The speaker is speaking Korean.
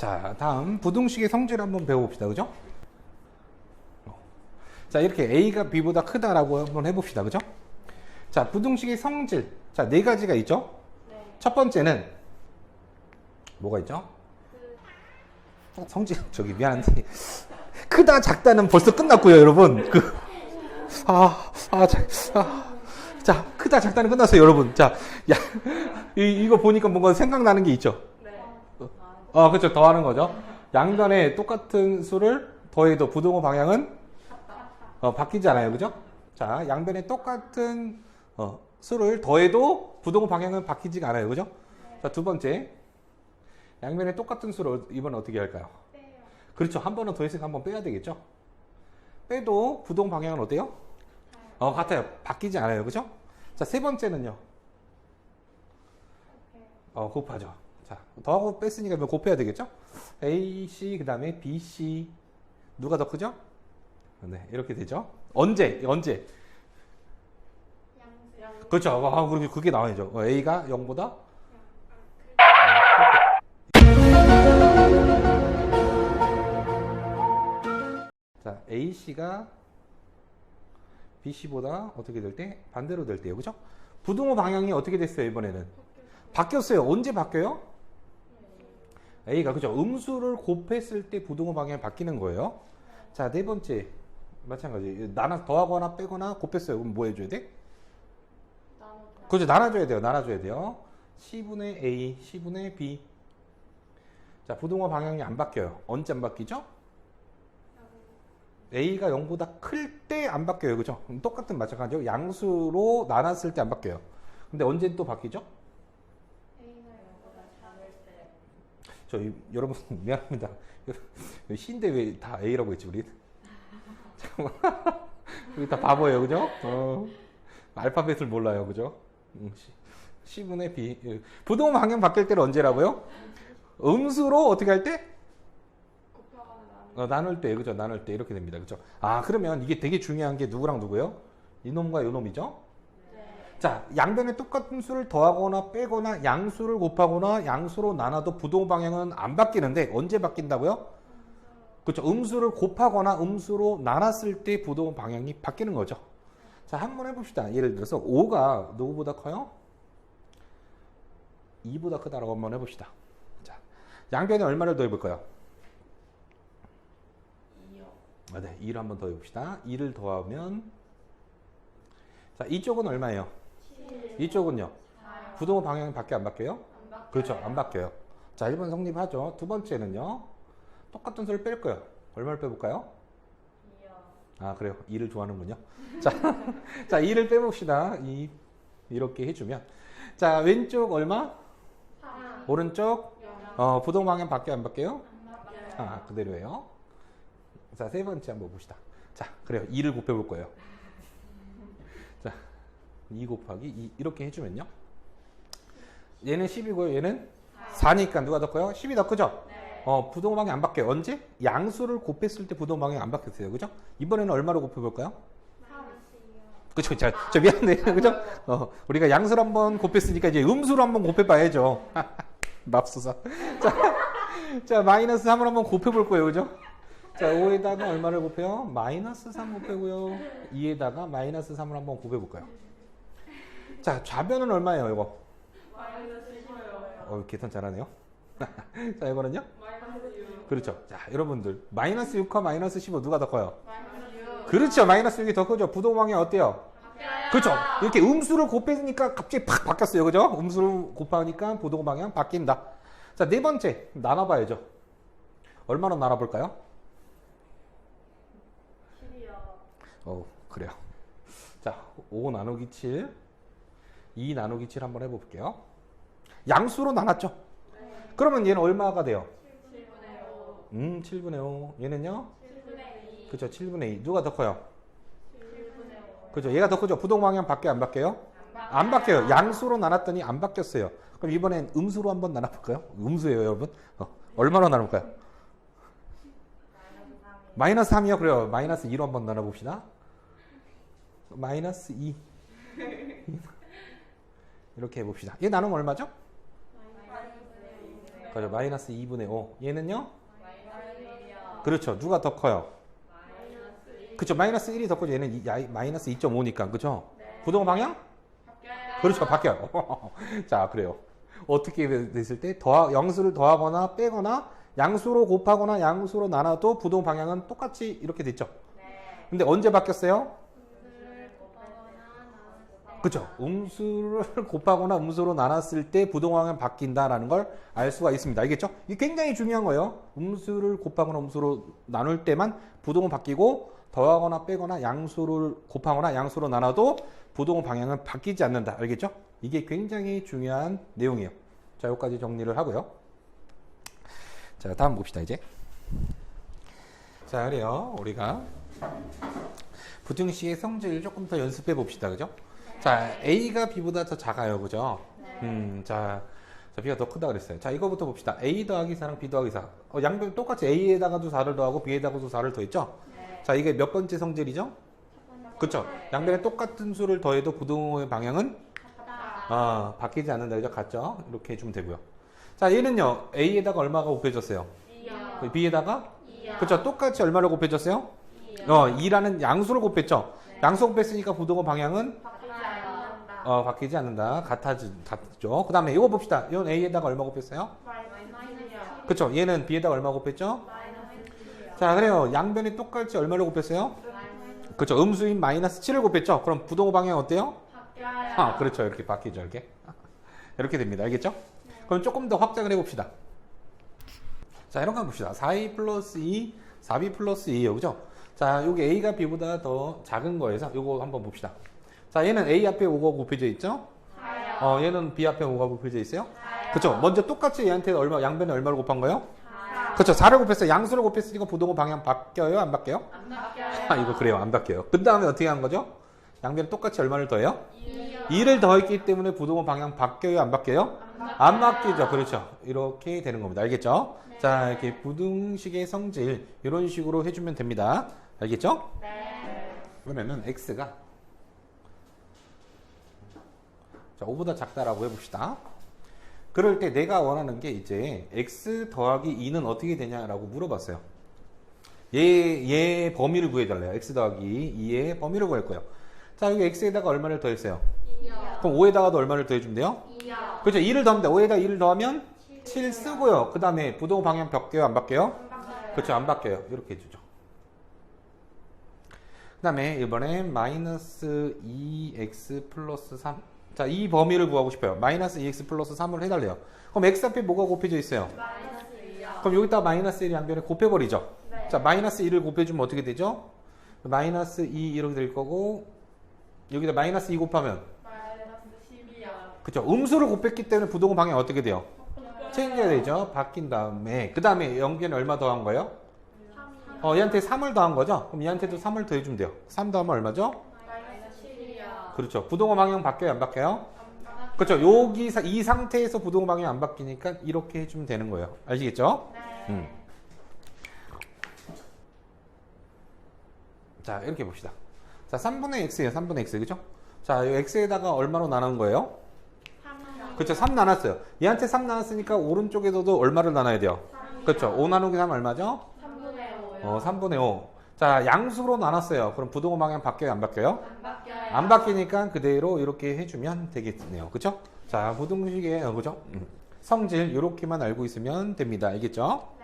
자, 다음 부등식의 성질 한번 배워봅시다. 그죠? 어. 자, 이렇게 A가 B보다 크다라고 한번 해봅시다. 그죠? 자, 부등식의 성질. 자, 네 가지가 있죠? 네. 첫 번째는 뭐가 있죠? 성질 저기 미안한데 크다 작다는 벌써 끝났고요, 여러분. 그 아, 아, 자, 아, 자, 크다 작다는 끝났어요, 여러분. 자, 야, 이, 이거 보니까 뭔가 생각나는 게 있죠. 네. 어, 그렇죠. 더하는 거죠. 양변에 똑같은 수를 더해도 부등호 방향은 어, 바뀌지 않아요. 그죠? 자, 양변에 똑같은 어, 수를 더해도 부등호 방향은 바뀌지가 않아요. 그죠? 자, 두 번째. 양변에 똑같은 수를 이번에 어떻게 할까요? 빼요. 그렇죠. 한 번은 더했으니까 한 번 빼야 되겠죠? 빼도 부동 방향은 어때요? 어, 같아요. 바뀌지 않아요. 그죠? 자, 세 번째는요. 어, 곱하죠. 자, 더하고 뺐으니까 뭐 곱해야 되겠죠? A, C, 그 다음에 B, C. 누가 더 크죠? 네, 이렇게 되죠. 언제? 언제? 그렇죠. 아, 그렇게 그게 나와야죠. 어, A가 0보다 자, AC가 BC보다 어떻게 될 때? 반대로 될 때요. 그죠? 부등호 방향이 어떻게 됐어요, 이번에는? 바뀌었어요. 언제 바뀌어요? A가, 그죠? 음수를 곱했을 때 부등호 방향이 바뀌는 거예요. 자, 네 번째. 마찬가지. 나눠, 더하거나 빼거나 곱했어요. 그럼 뭐 해줘야 돼? 그죠? 나눠줘야 돼요. 나눠줘야 돼요. C분의 A, C분의 B. 자, 부등호 방향이 안 바뀌어요. 언제 안 바뀌죠? A가 0보다 클 때 안 바뀌어요. 그죠? 똑같은 마찬가지죠. 양수로 나눴을 때 안 바뀌어요. 근데 언제 또 바뀌죠? A가 0보다 작을 때. 저 이- 여러분 미안합니다. C인데 왜 다 A라고 했지 우리? 우리 다 바보예요, 그죠? 어, 알파벳을 몰라요, 그죠? 음, C, C분의 B. 예. 부동 방향 바뀔 때는 언제라고요? 음수로 어떻게 할 때? 어, 나눌 때, 그죠? 나눌 때 이렇게 됩니다, 그죠? 아, 그러면 이게 되게 중요한 게 누구랑 누구요? 이놈과 이놈이죠? 네. 자, 양변에 똑같은 수를 더하거나 빼거나 양수를 곱하거나 양수로 나눠도 부동 방향은 안 바뀌는데 언제 바뀐다고요? 그렇죠. 음수를 곱하거나 음수로 나눴을 때 부동 방향이 바뀌는 거죠. 자, 한번 해봅시다. 예를 들어서 5가 누구보다 커요? 2보다 크다라고 한번 해봅시다. 자, 양변에 얼마를 더해볼까요? 2요. 아, 네, 2를 한번 더해봅시다. 2를 더하면 자, 이쪽은 얼마예요? 7. 이쪽은요? 4요. 부동 방향이 바뀌어 안 바뀌어요? 그렇죠. 안 바뀌어요. 자, 1번 성립하죠. 두 번째는요. 똑같은 수를 뺄 거예요. 얼마를 빼볼까요? 2요. 아, 그래요. 2를 좋아하는군요. 자, 자 2를 빼봅시다. 2. 이렇게 해주면. 자, 왼쪽 얼마? 3. 오른쪽? 0. 어, 부동 방향 바뀌어 안 바뀌어요? 안. 아, 그대로예요. 자, 세 번째 한번 봅시다. 자, 그래요. 2를 곱해볼 거예요. 자, 2 곱하기 2 이렇게 해주면요. 얘는 10이고요. 얘는 4니까 누가 더 커요? 10이 더 크죠? 네. 어, 부동방이 안 바뀌어요. 언제? 양수를 곱했을 때 부동방이 안 바뀌었어요. 그죠? 이번에는 얼마로 곱해볼까요? 3이요. 그쵸, 자, 저 미안해. 그죠? 어, 우리가 양수를 한번 곱했으니까 이제 음수로 한번 곱해봐야죠. 맙소사. 자, 자, 마이너스 3을 한번 곱해볼 거예요. 그죠? 자, 5에다가 얼마를 곱해요? 마이너스 3 곱해고요. 2에다가 마이너스 3을 한번 곱해볼까요? 자, 좌변은 얼마예요, 이거? 마이너스 10이요. 어, 계산 잘하네요. 자, 이거는요? 마이너스 6. 그렇죠. 자, 여러분들. 마이너스 6과 마이너스 15 누가 더 커요? 마이너스 6. 그렇죠. 마이너스 6이 더 크죠. 부동방이 어때요? 그렇죠. 이렇게 음수를 곱해니까 갑자기 팍 바뀌었어요. 그죠? 음수를 곱하니까 부동 방향 바뀐다. 자, 네 번째. 나눠봐야죠. 얼마나 나눠볼까요? 7이요. 어, 그래요. 자, 5 나누기 7. 2 나누기 7 한번 해볼게요. 양수로 나눴죠? 네. 그러면 얘는 얼마가 돼요? 7분의 5. 음, 7분의 5. 얘는요? 7분의 2. 그렇죠. 7분의 2. 누가 더 커요? 7분의 5. 그렇죠. 얘가 더 크죠. 부동 방향 바뀌어 안 바뀌어요? 안 바뀌어요. 양수로 나눴더니 안 바뀌었어요. 그럼 이번엔 음수로 한번 나눠볼까요? 음수예요, 여러분. 어, 얼마로 3. 마이너스 3이요? 그래요. 마이너스 2로 한번 나눠봅시다. 마이너스 2. 이렇게 해봅시다. 얘 나누면 얼마죠? 그죠? 마이너스 2분의 5. 얘는요? 마이너스 1이요. 그렇죠. 누가 더 커요? 마이너스 1. 그쵸. 마이너스 1이 더 커죠. 얘는 이- 마이너스 2.5니까. 그죠? 네. 부동호 방향? 그렇죠. 바뀌어요. 자, 그래요. 어떻게 됐을 때 더, 영수를 더하거나 빼거나 양수로 곱하거나 양수로 나눠도 부동 방향은 똑같이 이렇게 됐죠. 네. 근데 언제 바뀌었어요? 그쵸. 음수를 곱하거나 음수로 나눴을 때 부동 방향 바뀐다라는 걸 알 수가 있습니다. 알겠죠? 이게 굉장히 중요한 거예요. 음수를 곱하거나 음수로 나눌 때만 부동은 바뀌고 더하거나 빼거나 양수를 곱하거나 양수로 나눠도 부동 방향은 바뀌지 않는다. 알겠죠? 이게 굉장히 중요한 내용이에요. 자, 여기까지 정리를 하고요. 자, 다음 봅시다, 이제. 자, 그래요. 우리가 부등식의 성질을 조금 더 연습해 봅시다. 그죠? 자, A가 B보다 더 작아요. 그죠? 음, 자, 자, B가 더 크다 그랬어요. 자, 이거부터 봅시다. A 더하기 4랑 B 더하기 4. 어, 양변 똑같이 A에다가도 4를 더하고 B에다가도 4를 더했죠? 네. 자, 이게 몇 번째 성질이죠? 그쵸? 양변에 똑같은 수를 더해도 부동호의 방향은 같다. 아, 바뀌지 않는다. 그죠? 같죠? 이렇게 해주면 되고요. 자, 얘는요. A에다가 얼마가 곱해졌어요? 이요. B에다가? 이요. 그쵸? 똑같이 얼마를 곱해졌어요? 이요. 어, 2라는 양수를 곱했죠? 네. 양수 곱했으니까 부동호 방향은 어, 바뀌지 않는다. 같아지, 같죠. 그 다음에 이거 봅시다. 이건 A에다가 얼마 곱했어요? 그쵸. 얘는 B에다가 얼마 곱했죠? 자, 그래요. 양변이 똑같이 얼마를 곱했어요? 그쵸. 음수인 마이너스 7을 곱했죠? 그럼 부동호 방향 어때요? 아, 그렇죠. 이렇게 바뀌죠. 이렇게. 이렇게 됩니다. 알겠죠? 그럼 조금 더 확장을 해봅시다. 자, 이런 거 봅시다. 4a 플러스 2, 4b 플러스 2요. 그죠? 자, 여기 a가 b보다 더 작은 거에서 요거 한번 봅시다. 자, 얘는 a 앞에 5가 곱해져 있죠? 사요. 어, 얘는 b 앞에 5가 곱해져 있어요? 그쵸? 먼저 똑같이 얘한테 얼마, 양변에 얼마를 곱한 거예요? 그쵸? 4를 곱했어요. 양수를 곱했으니까 부동호 방향 바뀌어요? 안 바뀌어요? 안 바뀌어요. 아, 이거 그래요. 안 바뀌어요. 그 다음에 어떻게 하는 거죠? 양변에 똑같이 얼마를 더해요? 이요. 2를 더했기 때문에 부동호 방향 바뀌어요? 안 바뀌어요? 안 바뀌죠. 그렇죠. 이렇게 되는 겁니다. 알겠죠? 자, 이렇게 부등식의 성질 이런 식으로 해주면 됩니다. 알겠죠? 네. 그러면은 x가 자 5보다 작다라고 해봅시다. 그럴 때 내가 원하는 게 이제 x 더하기 2는 어떻게 되냐라고 물어봤어요. 얘, 얘 범위를 구해달래요. x 더하기 2의 범위를 구할 거예요. 자 여기 x에다가 얼마를 더했어요? 이요. 그럼 5에다가도 얼마를 더해주면 돼요? 이요. 그렇죠. 2를 더하면 돼. 5에다 2를 더하면 7 쓰고요. 그 다음에 부동 방향 바뀌어요? 안 바뀌어요? 안 바뀌어요. 그렇죠. 안 바뀌어요. 이렇게 해주죠. 그 다음에 이번엔 마이너스 2x 플러스 3. 자, 이 범위를 구하고 싶어요. 마이너스 2x 플러스 3을 해달래요. 그럼 x 앞에 뭐가 곱해져 있어요? 마이너스 이요. 그럼 여기다 마이너스 1이 양변에 곱해버리죠. 네. 자, 마이너스 1을 곱해주면 어떻게 되죠? 마이너스 2 이렇게 될 거고 여기다 마이너스 2 곱하면 마이너스 10이요. 그쵸. 음수를 곱했기 때문에 부동호 방향 어떻게 돼요? 체인지가 되죠. 바뀐 다음에 그 다음에 영변에 얼마 더한 거예요? 3이요. 어, 얘한테 3을 더한 거죠? 그럼 얘한테도 3을 더해주면 돼요. 3 더하면 얼마죠? 마이너스 7이요. 그렇죠. 부동호 방향 바뀌어요? 안 바뀌어요? 그렇죠. 여기 사- 이 상태에서 부동호 방향 안 바뀌니까 이렇게 해주면 되는 거예요. 아시겠죠? 네. 음. 자, 이렇게 봅시다. 자, 3분의 x예요. 3분의 x. 그죠? 자, 이 x에다가 얼마로 나눈 거예요? 3이요. 그렇죠. 3 나눴어요. 얘한테 3 나눴으니까 오른쪽에서도 얼마를 나눠야 돼요? 그렇죠. 5 나누기 3 얼마죠? 3분의 5요. 어, 3분의 5. 자, 양수로 나눴어요. 그럼 부동호 방향 바뀌어요? 안 바뀌어요? 안 바뀌어요. 안 바뀌니까 그대로 이렇게 해주면 되겠네요. 그쵸? 자, 부등식의, 어, 그죠? 음. 성질, 이렇게만 알고 있으면 됩니다. 알겠죠?